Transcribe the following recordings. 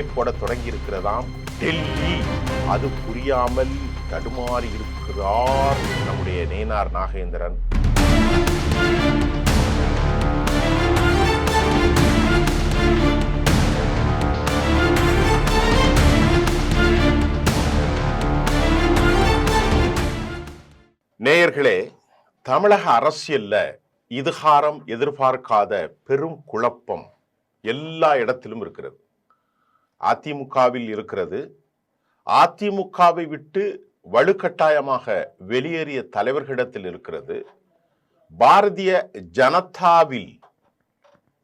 திட்டங்களை போட தொடங்கி இருக்கிறதாம் டெல்லி அது புரியாமல் தடுமாறி இருக்கிறார் நம்முடைய நேனார் நாகேந்திரன். நேயர்களே தமிழக அரசியல்ல இதுகாரம் எதிர்பார்க்காத பெரும் குழப்பம் எல்லா இடத்திலும் இருக்கிறது. அதிமுகவில் இருக்கிறது. அதிமுகவை விட்டு வலுக்கட்டாயமாக வெளியேறிய தலைவர்களிடத்தில் இருக்கிறது. பாரதிய ஜனதாவில்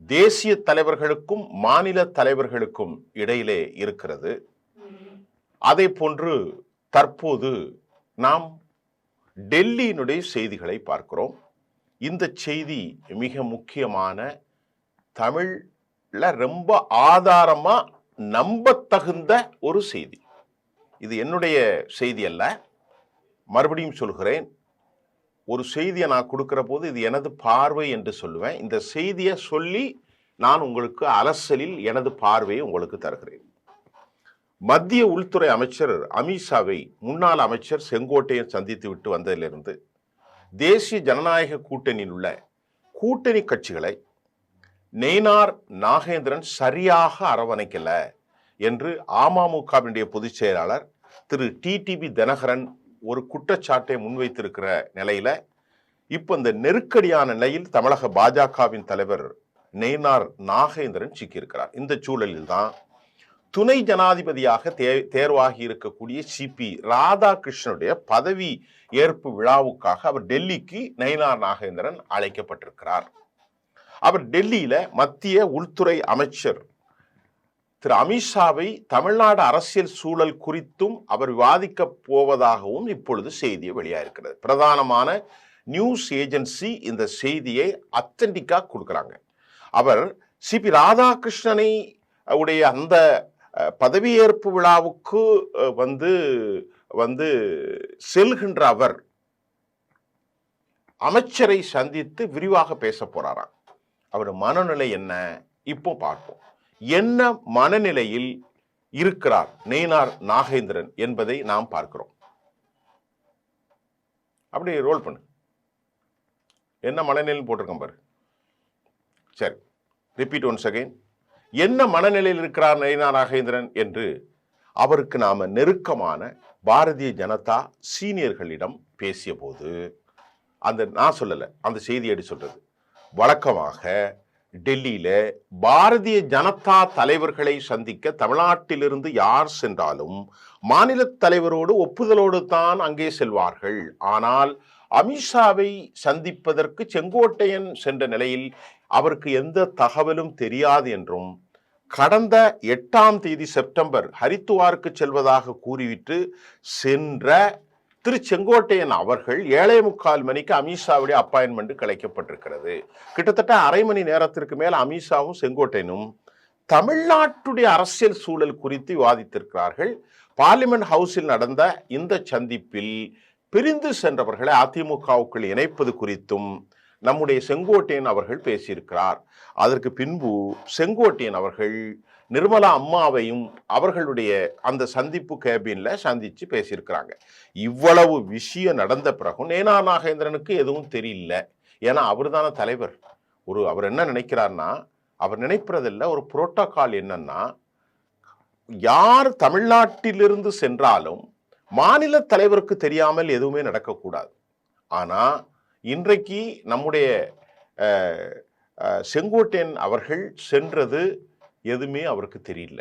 தேசிய தலைவர்களுக்கும் மாநில தலைவர்களுக்கும் இடையிலே இருக்கிறது. அதே போன்று தற்போது நாம் டெல்லியினுடைய செய்திகளை பார்க்கிறோம். இந்த செய்தி மிக முக்கியமான தமிழில் ரொம்ப ஆதாரமாக நம்பத்தகுந்த ஒரு செய்தி. இது என்னுடைய செய்தி அல்ல. மறுபடியும் சொல்கிறேன். ஒரு செய்தியை நான் கொடுக்குற போது இது எனது பார்வை என்று சொல்லுவேன். இந்த செய்தியை சொல்லி நான் உங்களுக்கு அலசலில் எனது பார்வையை உங்களுக்கு தருகிறேன். மத்திய உள்துறை அமைச்சர் அமித்ஷாவை முன்னாள் அமைச்சர் செங்கோட்டையன் சந்தித்து விட்டு வந்ததிலிருந்து தேசிய ஜனநாயக கூட்டணியில் உள்ள கூட்டணி கட்சிகளை நெய்னார் நாகேந்திரன் சரியாக அரவணைக்கல என்று அமமுகவினுடைய பொதுச் செயலாளர் திரு டிடிபி தினகரன் ஒரு குற்றச்சாட்டை முன்வைத்திருக்கிற நிலையில இப்போ இந்த நெருக்கடியான நிலையில் தமிழக பாஜகவின் தலைவர் நெய்னார் நாகேந்திரன் சிக்கியிருக்கிறார். இந்த சூழலில் தான் துணை ஜனாதிபதியாக தே தேர்வாகி இருக்கக்கூடிய சிபி ராதாகிருஷ்ணனுடைய பதவி ஏற்பு விழாவுக்காக அவர் டெல்லிக்கு நயினார் நாகேந்திரன் அழைக்கப்பட்டிருக்கிறார். அவர் டெல்லியில் மத்திய உள்துறை அமைச்சர். திரு அமித்ஷாவை தமிழ்நாடு அரசியல் சூழல் குறித்தும் அவர் விவாதிக்க போவதாகவும் இப்பொழுது செய்தி வெளியாயிருக்கிறது. பிரதானமான நியூஸ் ஏஜென்சி இந்த செய்தியை அத்தன்டிக்காக கொடுக்குறாங்க. அவர் சிபி ராதாகிருஷ்ணனை உடைய அந்த பதவியேற்பு விழாவுக்கு வந்து வந்து செல்கின்ற அவர் அமைச்சரை சந்தித்து விரிவாக பேச போறாராம். அவர் மனநிலை என்ன? இப்போ பார்ப்போம். என்ன மனநிலையில் இருக்கிறார் நெய்னார் நாகேந்திரன் என்பதை நாம் பார்க்கிறோம். அப்படி ரோல் பண்ணு. என்ன மனநிலையில் போட்டிருக்கோம் பாரு. சரி ரிப்பீட் ஒன்ஸ் அகைன் என்ன மனநிலையில் இருக்கிறார் நயினா நாகேந்திரன் என்று அவருக்கு நாம் நெருக்கமான பாரதிய ஜனதா சீனியர்களிடம் பேசிய போது அந்த நான் சொல்லலை அந்த செய்தி அடி சொல்றது. வழக்கமாக டெல்லியில பாரதிய ஜனதா தலைவர்களை சந்திக்க தமிழ்நாட்டிலிருந்து யார் சென்றாலும் மாநில தலைவரோடு ஒப்புதலோடு தான் அங்கே செல்வார்கள். ஆனால் அமித்ஷாவை சந்திப்பதற்கு செங்கோட்டையன் சென்ற நிலையில் அவருக்கு எந்த தகவலும் தெரியாது என்றும் கடந்த எட்டாம் தேதி செப்டம்பர் ஹரித்துவாருக்கு செல்வதாக கூறிவிட்டு சென்ற திரு செங்கோட்டையன் அவர்கள் ஏழை முக்கால் மணிக்கு அமித்ஷாவுடைய அப்பாயின்மெண்ட் கிடைக்கப்பட்டிருக்கிறது கிட்டத்தட்ட அரை மணி நேரத்திற்கு மேல் அமித்ஷாவும் செங்கோட்டையனும் தமிழ்நாட்டுடைய அரசியல் சூழல் குறித்து விவாதித்திருக்கிறார்கள். பார்லிமெண்ட் ஹவுஸில் நடந்த இந்த சந்திப்பில் பிரிந்து சென்றவர்களை அதிமுகவுக்குள் இணைப்பது குறித்தும் நம்முடைய செங்கோட்டையன் அவர்கள் பேசியிருக்கிறார். அதற்கு பின்பு செங்கோட்டையன் அவர்கள் நிர்மலா அம்மாவையும் அவர்களுடைய அந்த சந்திப்பு கேபினில் சந்தித்து பேசியிருக்கிறாங்க. இவ்வளவு விஷயம் நடந்த பிறகும் நேனா நாகேந்திரனுக்கு எதுவும் தெரியல. ஏன்னா அவர் தானே தலைவர். ஒரு அவர் என்ன நினைக்கிறார்னா அவர் நினைப்பதில்ல ஒரு புரோட்டோக்கால் என்னன்னா யார் தமிழ்நாட்டிலிருந்து சென்றாலும் மாநில தலைவருக்கு தெரியாமல் எதுவுமே நடக்கக்கூடாது. ஆனால் இன்றைக்கு நம்முடைய செங்கோட்டையன் அவர்கள் சென்றது எதுவுமே அவருக்கு தெரியல.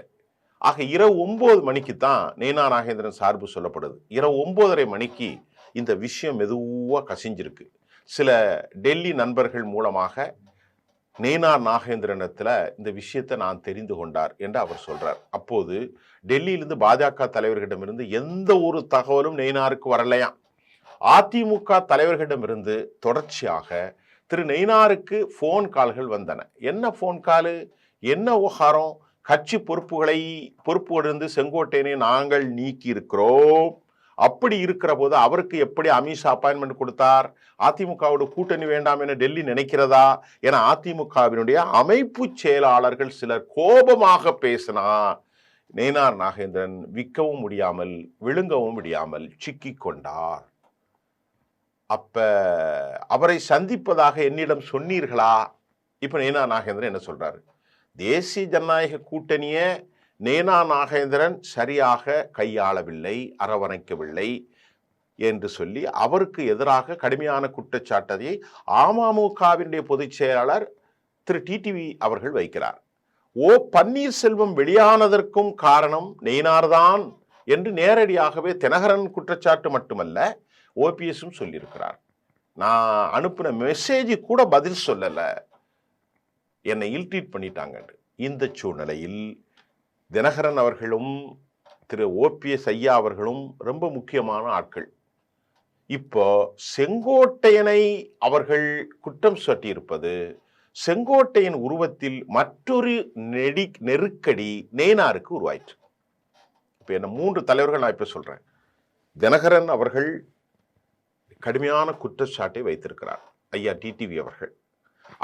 ஆக இரவு ஒம்பது மணிக்கு தான் நேனா நாகேந்திரன் சார்பு சொல்லப்படுது. இரவு ஒம்போதரை மணிக்கு இந்த விஷயம் மெதுவாக கசிஞ்சிருக்கு. சில டெல்லி நண்பர்கள் மூலமாக நேனார் நாகேந்திரனத்தில் இந்த விஷயத்தை நான் தெரிந்து கொண்டார் என்று அவர் சொல்கிறார் அப்போது டெல்லியிலிருந்து பாஜக தலைவர்களிடமிருந்து எந்த ஒரு தகவலும் நெய்னாருக்கு வரலையாம். அதிமுக தலைவர்களிடமிருந்து தொடர்ச்சியாக திரு நெய்னாருக்கு ஃபோன் கால்கள் வந்தன. என்ன ஃபோன் காலு என்ன விவகாரம் கட்சி பொறுப்புகளை பொறுப்போடிருந்து செங்கோட்டையனை நாங்கள் நீக்கி இருக்கிறோம் அப்படி இருக்கிற போது அவருக்கு எப்படி அமித்ஷா அப்பாயின்மெண்ட் கொடுத்தார்? அதிமுகவோட கூட்டணி வேண்டாம் என டெல்லி நினைக்கிறதா? என அதிமுகவினுடைய அமைப்பு செயலாளர்கள் சிலர் கோபமாக பேசினா நேனார் நாகேந்திரன் விற்கவும் முடியாமல் விழுங்கவும் முடியாமல் சிக்கி கொண்டார். அப்ப அவரை சந்திப்பதாக என்னிடம் சொன்னீர்களா? இப்ப நேனார் நாகேந்திரன் என்ன சொல்றாரு? தேசிய ஜனநாயக கூட்டணியை நேனா நாகேந்திரன் சரியாக கையாளவில்லை அரவணைக்கவில்லை என்று சொல்லி அவருக்கு எதிராக கடுமையான குற்றச்சாட்டதை அமமுகவினுடைய பொதுச் செயலாளர் திரு. டிடிவி அவர்கள் வைக்கிறார். ஓ பன்னீர்செல்வம் வெளியானதற்கும் காரணம் நெய்னார்தான் என்று நேரடியாகவே தினகரன் குற்றச்சாட்டு மட்டுமல்ல ஓபிஎஸும் சொல்லியிருக்கிறார். நான் அனுப்பின மெசேஜ் கூட பதில் சொல்லலை. என்னை இல்ட்ரீட் பண்ணிட்டாங்க இந்த சூழ்நிலையில் தினகரன் அவர்களும் திரு ஓபிஎஸ் ஐயா அவர்களும் ரொம்ப முக்கியமான ஆட்கள். இப்போ செங்கோட்டையனை அவர்கள் குற்றம் சாட்டியிருப்பது செங்கோட்டையன் உருவத்தில் மற்றொரு நெடி நெருக்கடி நேனாருக்கு உருவாயிற்று. இப்போ என்ன மூன்று தலைவர்கள் நான் இப்போ சொல்கிறேன் தினகரன் அவர்கள் கடுமையான குற்றச்சாட்டை வைத்திருக்கிறார் ஐயா டிடிவி அவர்கள்.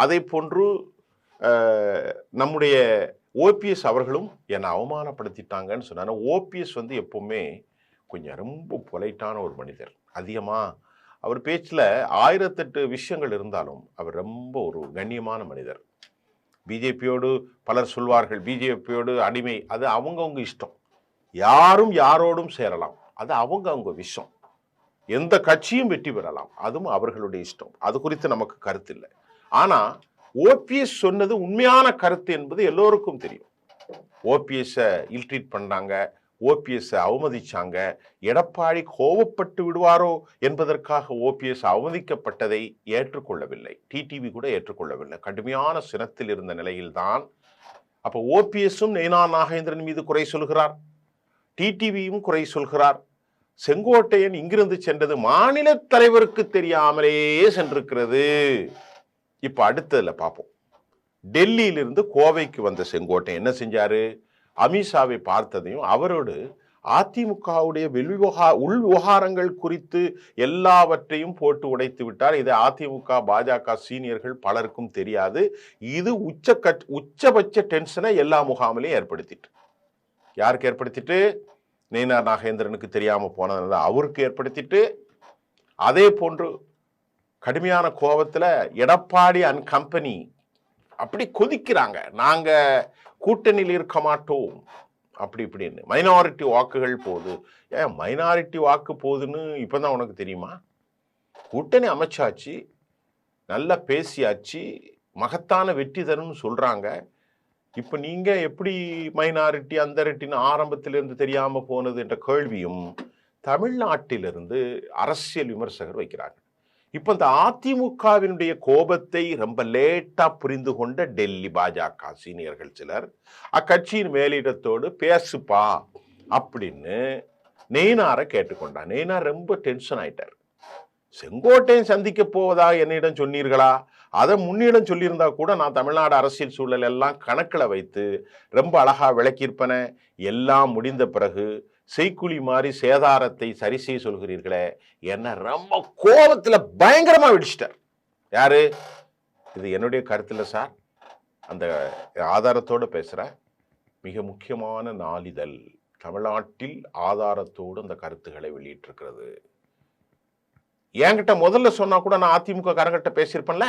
அதை போன்று நம்முடைய ஓபிஎஸ் அவர்களும் என்னை அவமானப்படுத்திட்டாங்கன்னு சொன்னாங்க. ஓபிஎஸ் வந்து எப்போவுமே கொஞ்சம் ரொம்ப பொலைட்டான ஒரு மனிதர். அதிகமாக அவர் பேச்சில் ஆயிரத்தெட்டு விஷயங்கள் இருந்தாலும் அவர் ரொம்ப ஒரு கண்ணியமான மனிதர். பிஜேபியோடு பலர் சொல்வார்கள் பிஜேபியோடு அடிமை அது அவங்கவுங்க இஷ்டம். யாரும் யாரோடும் சேரலாம். அது அவங்க அவங்க விஷயம் எந்த கட்சியும் வெற்றி பெறலாம். அதுவும் அவர்களுடைய இஷ்டம். அது குறித்து நமக்கு கருத்து இல்லை. ஆனால் ஓபிஎஸ் சொன்னது உண்மையான கருத்து என்பது எல்லோருக்கும் தெரியும். ஓபிஎஸ்ஸை இல்ட்ரீட் பண்ணாங்க ஓபிஎஸ்ஸை அவமதிச்சாங்க எடப்பாடி கோவப்பட்டு விடுவாரோ என்பதற்காக ஓபிஎஸ் அவமதிக்கப்பட்டதை ஏற்றுக்கொள்ளவில்லை. டிடிவி கூட ஏற்றுக்கொள்ளவில்லை. கடுமையான சினத்தில் இருந்த நிலையில்தான். அப்போ ஓபிஎஸும் நெய்னா நாகேந்திரன் மீது குறை சொல்கிறார். டிடிவியும் குறை சொல்கிறார். செங்கோட்டையன் இங்கிருந்து சென்றது மாநில தலைவருக்கு தெரியாமலேயே சென்றிருக்கிறது. இப்போ அடுத்ததில் பார்ப்போம் டெல்லியிலிருந்து கோவைக்கு வந்த செங்கோட்டை என்ன செஞ்சார்? அமித்ஷாவை பார்த்ததையும் அவரோடு அதிமுகவுடைய வெளிவகா உள் விவகாரங்கள் குறித்து எல்லாவற்றையும் போட்டு உடைத்து விட்டார். இதை அதிமுக பாஜக சீனியர்கள் பலருக்கும் தெரியாது. இது உச்ச கட் உச்சபட்ச டென்ஷனை எல்லா முகாமிலையும் ஏற்படுத்திட்டு. யாருக்கு ஏற்படுத்திட்டு? நெய்னார் நாகேந்திரனுக்கு தெரியாமல் போனதுனால அவருக்கு ஏற்படுத்திட்டு. அதே போன்று கடுமையான கோபத்தில் எடப்பாடி அண்ட் கம்பெனி அப்படி கொதிக்கிறாங்க. நாங்கள் கூட்டணியில் இருக்க மாட்டோம். அப்படி இப்படின்னு. மைனாரிட்டி வாக்குகள் போகுது. ஏன் மைனாரிட்டி வாக்கு போகுதுன்னு இப்பதான் உனக்கு தெரியுமா? கூட்டணி அமைச்சாச்சு. நல்லா பேசியாச்சு. மகத்தான வெற்றி தரும்னு சொல்கிறாங்க இப்போ நீங்கள் எப்படி மைனாரிட்டி அந்த ரெட்டின்னு ஆரம்பத்திலிருந்து தெரியாமல் போனது என்ற கேள்வியும் தமிழ்நாட்டிலிருந்து அரசியல் விமர்சகர் வைக்கிறாங்க இப்போ இந்த அதிமுகவினுடைய கோபத்தை ரொம்ப லேட்டாக புரிந்து கொண்ட டெல்லி பாஜக சீனியர்கள் சிலர் அக்கட்சியின் மேலிடத்தோடு பேசுப்பா அப்படின்னு நெய்னாரை கேட்டுக்கொண்டார். நெய்னார் ரொம்ப டென்ஷன் ஆயிட்டார். செங்கோட்டையன் சந்திக்க போவதாக என்னிடம் சொன்னீர்களா? அதை முன்னிடம் சொல்லியிருந்தா கூட நான் தமிழ்நாடு அரசியல் சூழல் எல்லாம் கணக்கில் வைத்து ரொம்ப அழகாக விளக்கியிருப்பன. எல்லாம் முடிந்த பிறகு செய்குழி மாதிரி சேதாரத்தை சரி செய்ய சொல்கிறீர்களே என்ன ரொம்ப கோபத்தில் பயங்கரமாக வெடிச்சிட்டார் யாரு? இது என்னுடைய கருத்தில் சார் அந்த ஆதாரத்தோட பேசுகிறேன் மிக முக்கியமான நாளிதழ் தமிழ்நாட்டில் ஆதாரத்தோடு அந்த கருத்துக்களை வெளியிட்டிருக்கிறது. என்கிட்ட முதல்ல சொன்னா கூட நான் அதிமுக காரங்கிட்ட பேசியிருப்பேன்ல.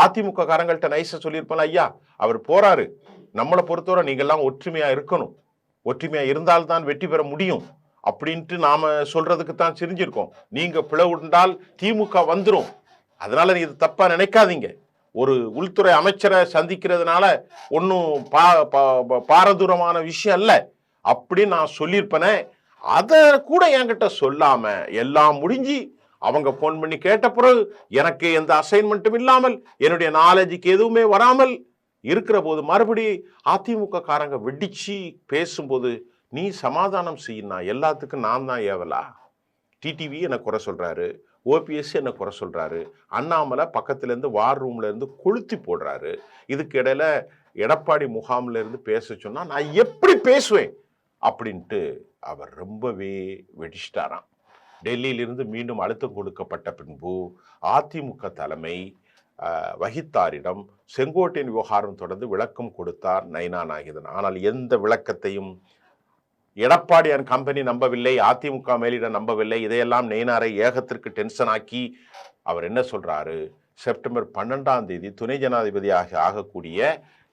அதிமுக காரங்கள்ட்ட நைஸா சொல்லியிருப்பேன்ல ஐயா. அவர் போறாரு. நம்மளை பொறுத்தவரை நீங்கள்லாம் ஒற்றுமையாக இருக்கணும். ஒற்றுமையாக இருந்தால்தான் வெற்றி பெற முடியும். அப்படின்ட்டு நாம் சொல்கிறதுக்கு தான் தெரிஞ்சிருக்கோம் நீங்கள் பிளவுண்டால் திமுக வந்துடும் அதனால் நீ இது தப்பாக நினைக்காதீங்க. ஒரு உள்துறை அமைச்சரை சந்திக்கிறதுனால ஒன்றும் பா பாரதூரமான விஷயம் அல்ல. அப்படின்னு நான் சொல்லியிருப்பேனே. அதை கூட என்கிட்ட சொல்லாமல் எல்லாம் முடிஞ்சு அவங்க ஃபோன் பண்ணி கேட்ட பிறகு எனக்கு எந்த அசைன்மெண்ட்டும் இல்லாமல் என்னுடைய நாலேஜுக்கு எதுவுமே வராமல் இருக்கிற போது மறுபடி அதிமுக காரங்க வெடிச்சு பேசும்போது நீ சமாதானம் செய்யினா எல்லாத்துக்கும் நான் தான் ஏவலா? டிடிவி என்னை குறை சொல்கிறாரு ஓபிஎஸ் என்னை குறை சொல்கிறாரு அண்ணாமலை பக்கத்துலேருந்து வார் ரூம்லேருந்து கொளுத்தி போடுறாரு. இதுக்கு இடையில எடப்பாடி முகாம்லேருந்து பேச சொன்னால் நான் எப்படி பேசுவேன்? அப்படின்ட்டு அவர் ரொம்பவே வெடிச்சிட்டாராம். டெல்லியிலிருந்து மீண்டும் அழுத்தம் கொடுக்கப்பட்ட பின்பு அதிமுக தலைமை வகித்தாரிடம் செங்கோட்டையின் விவகாரம் தொடர்ந்து விளக்கம் கொடுத்தார் நைனா நாகிதன் ஆனால் எந்த விளக்கத்தையும் எடப்பாடியார் கம்பெனி நம்பவில்லை அதிமுக மேலிடம் நம்பவில்லை. இதையெல்லாம் நெய்னாரை ஏகத்திற்கு டென்ஷன் ஆக்கி அவர் என்ன சொல்கிறாரு செப்டம்பர் பன்னெண்டாம் தேதி துணை ஜனாதிபதியாக ஆகக்கூடிய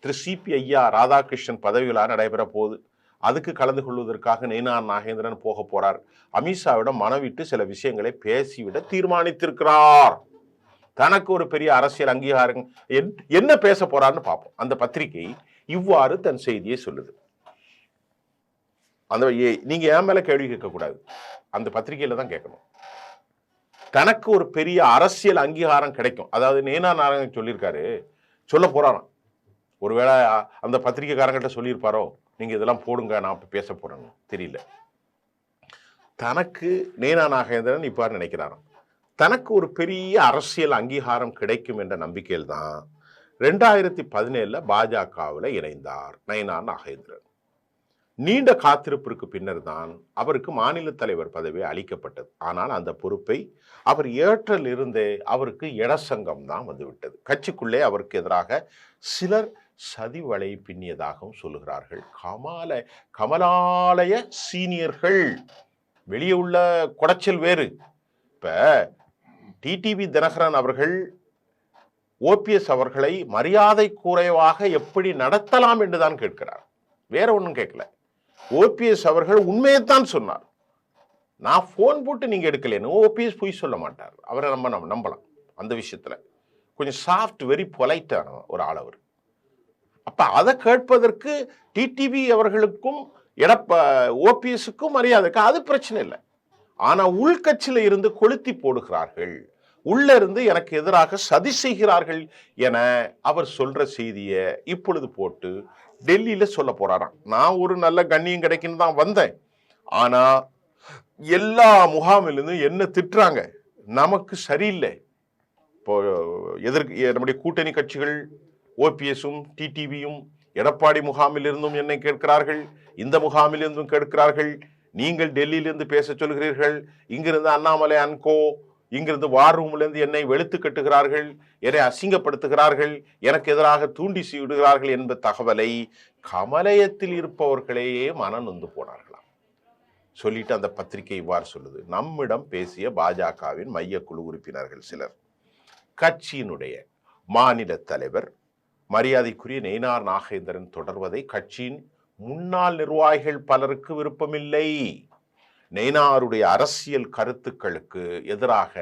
திரு சிபி ஐயா ராதாகிருஷ்ணன் பதவிகளாக நடைபெற போகுது அதுக்கு கலந்து கொள்வதற்காக நெய்னார் நாகேந்திரன் போக போறார். அமித்ஷாவிடம் மனவிட்டு சில விஷயங்களை பேசிவிட தீர்மானித்திருக்கிறார். தனக்கு ஒரு பெரிய அரசியல் அங்கீகாரம் என்- என்ன பேச போறாருன்னு பார்ப்போம். அந்த பத்திரிகை இவ்வாறு தன் செய்தியை சொல்லுது. அந்த ஏ- நீங்க ஏன் மேல கேள்வி கேட்கக்கூடாது. அந்த பத்திரிகையில தான் கேட்கணும். தனக்கு ஒரு பெரிய அரசியல் அங்கீகாரம் கிடைக்கும். அதாவது நேனா நாராயணன் சொல்லியிருக்காரு. சொல்ல போறாராம். ஒருவேளை அந்த பத்திரிகைக்காரங்கிட்ட சொல்லியிருப்பாரோ? நீங்கள் இதெல்லாம் போடுங்க நான் இப்போ பேச போகிறேன்னு தெரியல. தனக்கு நேனா நாகேந்திரன் இவ்வாறு நினைக்கிறாராம். தனக்கு ஒரு பெரிய அரசியல் அங்கீகாரம் கிடைக்கும் என்ற நம்பிக்கையில் தான் ரெண்டாயிரத்தி பதினேழில் பாஜகவில் இணைந்தார் நயனா நாகேந்திரன். நீண்ட காத்திருப்பிற்கு பின்னர் தான் அவருக்கு மாநில தலைவர் பதவி அளிக்கப்பட்டது. ஆனால் அந்த பொறுப்பை அவர் ஏற்றல் இருந்தே அவருக்கு இடசங்கம் தான் வந்துவிட்டது. கட்சிக்குள்ளே அவருக்கு எதிராக சிலர் சதி வலை பின்னியதாகவும் சொல்லுகிறார்கள். கமால கமலாலய சீனியர்கள். வெளியே உள்ள குடைச்சல் வேறு. இப்போ டிடிவி தினகரன் அவர்கள் ஓபிஎஸ் அவர்களை மரியாதை குறைவாக எப்படி நடத்தலாம் என்றுதான் கேட்கிறார். வேற ஒன்றும் கேட்கல. ஓபிஎஸ் அவர்கள் உண்மையைத்தான் சொன்னார். நான் ஃபோன் போட்டு நீங்கள் எடுக்கலன்னு ஓபிஎஸ் பொய் சொல்ல மாட்டார். அவரை நம்ம நம்ம நம்பலாம் அந்த விஷயத்தில். கொஞ்சம் சாஃப்ட் வெரி பொலைட்டான ஒரு ஆள் அவர். அப்போ அதை கேட்பதற்கு டிடிவி அவர்களுக்கும் எடப்ப ஓபிஎஸுக்கும் மரியாதை இருக்கு. அது பிரச்சனை இல்லை. ஆனால் உள்கட்சியில் இருந்து கொளுத்தி போடுகிறார்கள். உள்ள இருந்து எனக்கு எதிராக சதி செய்கிறார்கள் என அவர் சொல்கிற செய்தியை இப்பொழுது போட்டு டெல்லியில் சொல்ல போகிறாராம் நான் ஒரு நல்ல கண்ணியம் கிடைக்குன்னு தான் வந்தேன். ஆனால் எல்லா முகாமிலிருந்தும் என்ன திட்டுறாங்க? நமக்கு சரியில்லை. இப்போ எதிர்க்கு நம்முடைய கூட்டணி கட்சிகள் ஓபிஎஸும் டிடிவியும் எடப்பாடி முகாமிலிருந்தும் என்னை கேட்கிறார்கள். இந்த முகாமிலிருந்தும் கேட்கிறார்கள். நீங்கள் டெல்லியிலிருந்து பேச சொல்கிறீர்கள். இங்கிருந்து அண்ணாமலை அன்கோ இங்கிருந்து வார் ரூம்லேருந்து என்னை வெளுத்து கட்டுகிறார்கள். என்னை அசிங்கப்படுத்துகிறார்கள். எனக்கு எதிராக தூண்டி விடுகிறார்கள் என்ப தகவலை கமலயத்தில் இருப்பவர்களையே மனம் நொந்து போனார்களாம். சொல்லிட்டு அந்த பத்திரிகை இவ்வாறு சொல்லுது. நம்மிடம் பேசிய பாஜகவின் மையக்குழு உறுப்பினர்கள் சிலர். கட்சியினுடைய மாநில தலைவர் மரியாதைக்குரிய நெய்னார் நாகேந்திரன் தொடர்வதை கட்சியின் முன்னாள் நிர்வாகிகள் பலருக்கு விருப்பமில்லை. நெய்னாருடைய அரசியல் கருத்துக்களுக்கு எதிராக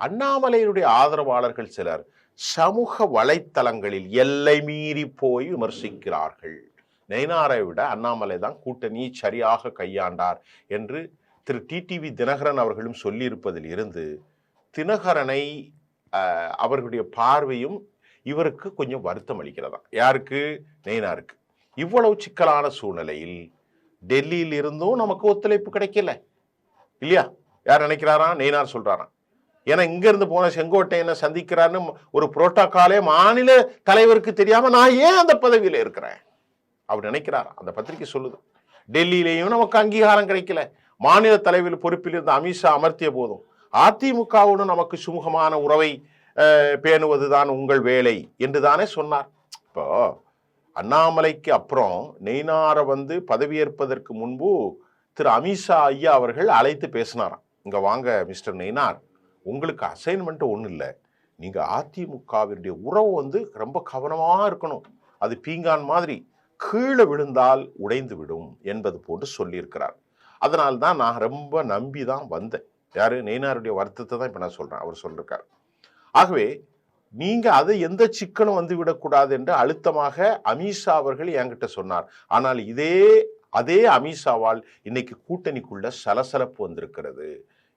அண்ணாமலையினுடைய ஆதரவாளர்கள் சிலர் சமூக வலைத்தளங்களில் எல்லை மீறி போய் விமர்சிக்கிறார்கள். நெய்னாரை விட அண்ணாமலை தான் கூட்டணியை சரியாக கையாண்டார் என்று திரு டிடிவி தினகரன் அவர்களும் சொல்லியிருப்பதில் இருந்து தினகரனை அவர்களுடைய பார்வையும் இவருக்கு கொஞ்சம் வருத்தம் அளிக்கிறதா? யாருக்கு? நெய்னாருக்கு. இவ்வளவு சிக்கலான சூழ்நிலையில் டெல்லியில் இருந்தும் நமக்கு ஒத்துழைப்பு கிடைக்கல. இல்லையா? யார் நினைக்கிறாரா? நெய்னார் சொல்கிறாராம் ஏன்னா இங்கேருந்து போன செங்கோட்டையனை சந்திக்கிறாருன்னு ஒரு புரோட்டோக்காலே மாநில தலைவருக்கு தெரியாமல் நான் ஏன் அந்த பதவியில் இருக்கிறேன்? அவர் நினைக்கிறார்? அந்த பத்திரிகை சொல்லுது. டெல்லியிலேயும் நமக்கு அங்கீகாரம் கிடைக்கல. மாநில தலைவர் பொறுப்பில் இருந்த அமித்ஷா அமர்த்திய போதும். அதிமுகவுடன் நமக்கு சுமூகமான உறவை பேணுவது தான் உங்கள் வேலை என்று தானே சொன்னார். இப்போ அண்ணாமலைக்கு அப்புறம் நெய்னாரை வந்து பதவியேற்பதற்கு முன்பு திரு அமித்ஷா ஐயா அவர்கள் அழைத்து பேசினாராம். இங்கே வாங்க மிஸ்டர் நெய்னார். உங்களுக்கு அசைன்மெண்ட் ஒன்றும் இல்லை. நீங்கள் அதிமுகவினுடைய உறவு வந்து ரொம்ப கவனமாக இருக்கணும். அது பீங்கான் மாதிரி கீழே விழுந்தால் உடைந்து விடும் என்பது போன்று சொல்லியிருக்கிறார். அதனால்தான் நான் ரொம்ப நம்பி தான் வந்தேன். யார்? நெய்னாருடைய வருத்தத்தை தான் இப்போ நான் சொல்கிறேன் அவர் சொல்லிருக்கார். ஆகவே நீங்க அதை எந்த சிக்கலும் வந்து விடக்கூடாது என்று அழுத்தமாக அமித்ஷா அவர்கள் என்கிட்ட சொன்னார். ஆனால் இதே அதே அமித்ஷாவால் இன்னைக்கு கூட்டணிக்குள்ள சலசலப்பு வந்திருக்கிறது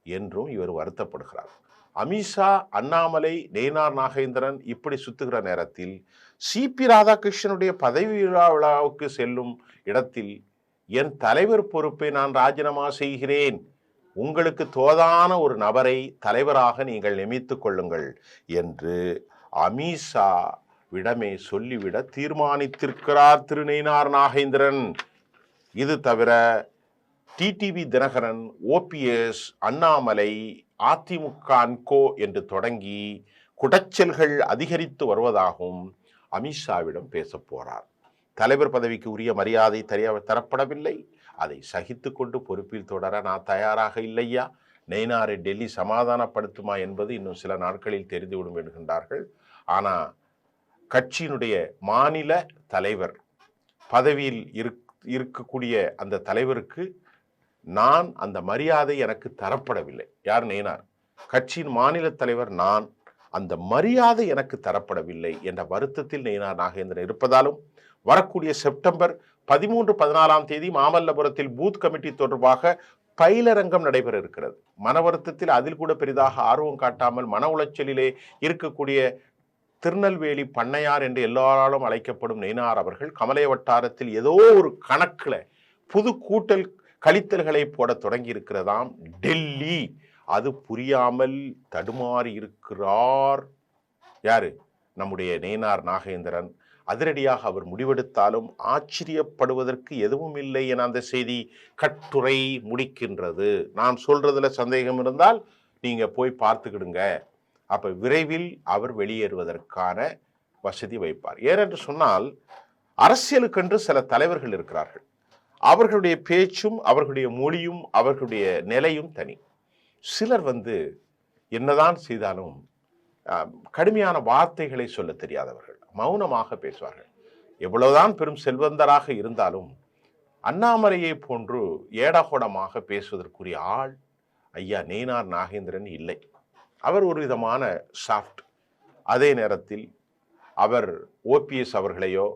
என்றும் இவர் வருத்தப்படுகிறார். அமித்ஷா அண்ணாமலை நெய்னார் நாகேந்திரன் இப்படி சுத்துகிற நேரத்தில் சிபி ராதாகிருஷ்ணனுடைய பதவி விழா விழாவுக்கு செல்லும் இடத்தில் என் தலைவர் பொறுப்பை நான் ராஜினாமா செய்கிறேன் உங்களுக்கு தோதான ஒரு நபரை தலைவராக நீங்கள் நியமித்து கொள்ளுங்கள் என்று அமித்ஷா விடமே சொல்லிவிட தீர்மானித்திருக்கிறார் திருநெய்னார் நாகேந்திரன். இது தவிர TTV Dhinakaran OPS Annamalai AIADMK and co என்று தொடங்கி குடைச்சல்கள் அதிகரித்து வருவதாகவும் அமித்ஷாவிடம் பேசப் போறார். தலைவர் பதவிக்கு உரிய மரியாதை தரிய தரப்படவில்லை. அதை சகித்து கொண்டு பொறுப்பில் தொடர நான் தயாராக இல்லையா? நெய்னாரை டெல்லி சமாதானப்படுத்துமா என்பது இன்னும் சில நாட்களில் தெரிந்துவிடும் என்கின்றார்கள். ஆனால் கட்சியினுடைய மாநில தலைவர் பதவியில் இருக் இருக்கக்கூடிய அந்த தலைவருக்கு நான் அந்த மரியாதை எனக்கு தரப்படவில்லை. யார் நெய்னார்? கட்சியின் மாநில தலைவர் நான் அந்த மரியாதை எனக்கு தரப்படவில்லை என்ற வருத்தத்தில் நெய்னார் நாகேந்திரன் இருப்பதாலும் வரக்கூடிய செப்டம்பர் பதிமூன்று பதினாலாம் தேதி மாமல்லபுரத்தில் பூத் கமிட்டி தொடர்பாக பயிலரங்கம் நடைபெற இருக்கிறது மன வருத்தத்தில் அதில் கூட பெரிதாக ஆர்வம் காட்டாமல் மன உளைச்சலிலே இருக்கக்கூடிய திருநெல்வேலி பண்ணையார் என்று எல்லாராலும் அழைக்கப்படும் நெய்னார் அவர்கள் கமலை வட்டாரத்தில் ஏதோ ஒரு கணக்கில் புது கூட்டல் கழித்தல்களை போட தொடங்கி இருக்கிறதாம் டெல்லி! அது புரியாமல் தடுமாறி இருக்கிறார் யாரு? நம்முடைய நெய்னார் நாகேந்திரன். அதிரடியாக அவர் முடிவெடுத்தாலும் ஆச்சரியப்படுவதற்கு எதுவும் இல்லை என அந்த செய்தி கட்டுரை முடிக்கின்றது. நான் சொல்றதுல சந்தேகம் இருந்தால் நீங்க போய் பார்த்துக்கிடுங்க. அப்ப விரைவில் அவர் வெளியேறுவதற்கான வசதி வைப்பார். ஏனென்று சொன்னால் அரசியலுக்கென்று சில தலைவர்கள் இருக்கிறார்கள். அவர்களுடைய பேச்சும் அவர்களுடைய மொழியும் அவர்களுடைய நிலையும் தனி. சிலர் வந்து என்னதான் செய்தாலும் கடுமையான வார்த்தைகளை சொல்ல தெரியாதவர்கள். மௌனமாக பேசுவார்கள். எவ்வளவுதான் பெரும் செல்வந்தராக இருந்தாலும் அண்ணாமலையை போன்று ஏடகோடமாக பேசுவதற்குரிய ஆள் ஐயா நேனார் நாகேந்திரன் இல்லை. அவர் ஒரு விதமான சாஃப்ட். அதே நேரத்தில் அவர் ஓபிஎஸ் அவர்களையோ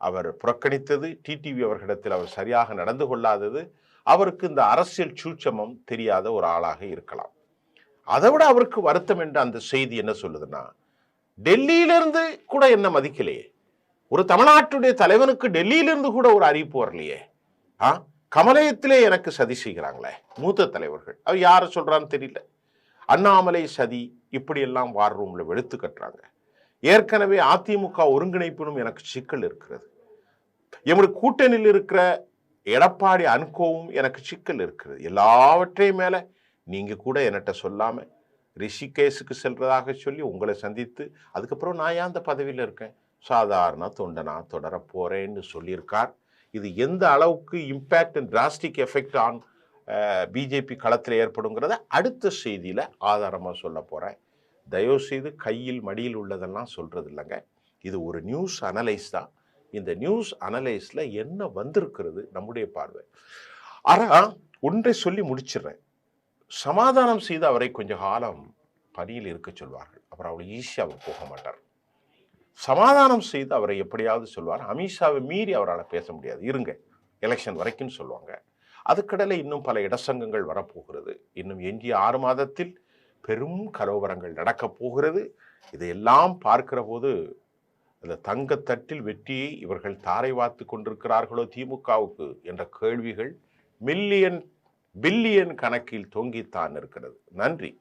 அவர் புறக்கணித்தது டிடிவி அவர்களிடத்தில் அவர் சரியாக நடந்து கொள்ளாதது அவருக்கு இந்த அரசியல் சூட்சமம் தெரியாத ஒரு ஆளாக இருக்கலாம். அதை விட அவருக்கு வருத்தம் என்ற அந்த செய்தி என்ன சொல்லுதுன்னா டெல்லியிலிருந்து கூட என்ன மதிக்கலையே? ஒரு தமிழ்நாட்டுடைய தலைவனுக்கு டெல்லியிலிருந்து கூட ஒரு அறிவிப்பு வரலையே? ஆ? கமலயத்திலே எனக்கு சதி செய்கிறாங்களே மூத்த தலைவர்கள். அவர் யாரை சொல்கிறான்னு தெரியல. அண்ணாமலை சதி இப்படியெல்லாம் வார் ரூமில் வெளுத்து கட்டுறாங்க. ஏற்கனவே அதிமுக ஒருங்கிணைப்பிலும் எனக்கு சிக்கல் இருக்கிறது. எம்முடைய கூட்டணியில் இருக்கிற எடப்பாடி அன்கோவும் எனக்கு சிக்கல் இருக்கிறது. எல்லாவற்றையும் மேலே நீங்கள் கூட என்கிட்ட சொல்லாமல் ரிஷிகேஷுக்கு செல்றதாக சொல்லி உங்களை சந்தித்து அதுக்கப்புறம் நான் ஏன் அந்த பதவியில் இருக்கேன்? சாதாரண தொண்டனா தொடர போகிறேன்னு சொல்லியிருக்கார். இது எந்த அளவுக்கு impact and drastic effect on BJP களத்தில் ஏற்படுங்கிறத அடுத்த செய்தியில் ஆதாரமாக சொல்ல போகிறேன் தயவு செய்து கையில் மடியில் உள்ளதெல்லாம் சொல்கிறது இல்லைங்க. இது ஒரு நியூஸ் அனலைஸ் தான். இந்த நியூஸ் அனலைஸில் என்ன வந்திருக்கிறது? நம்முடைய பார்வை. ஆனால் ஒன்றை சொல்லி முடிச்சிடுறேன். சமாதானம் செய்து அவரை கொஞ்ச காலம் பணியில் இருக்க சொல்வார்கள். அப்புறம் அவளை ஈஸியாக அவர் போக மாட்டார். சமாதானம் செய்து அவரை எப்படியாவது சொல்வார். அமித்ஷாவை மீறி அவரால் பேச முடியாது. இருங்க எலெக்ஷன் வரைக்கும் சொல்லுவாங்க. அதுக்கடலை இன்னும் பல இடசங்கங்கள் வரப்போகிறது. இன்னும் எஞ்சிய ஆறு மாதத்தில் பெரும் கலவரங்கள் நடக்கப் போகிறது. இதையெல்லாம் பார்க்கிற போது அந்த தங்கத்தட்டில் வெற்றியை இவர்கள் தாரை வாத்து கொண்டிருக்கிறார்களோ திமுகவுக்கு? என்ற கேள்விகள் மில்லியன் பில்லியன் கணக்கில் தொங்கித்தான் இருக்கிறது. நன்றி.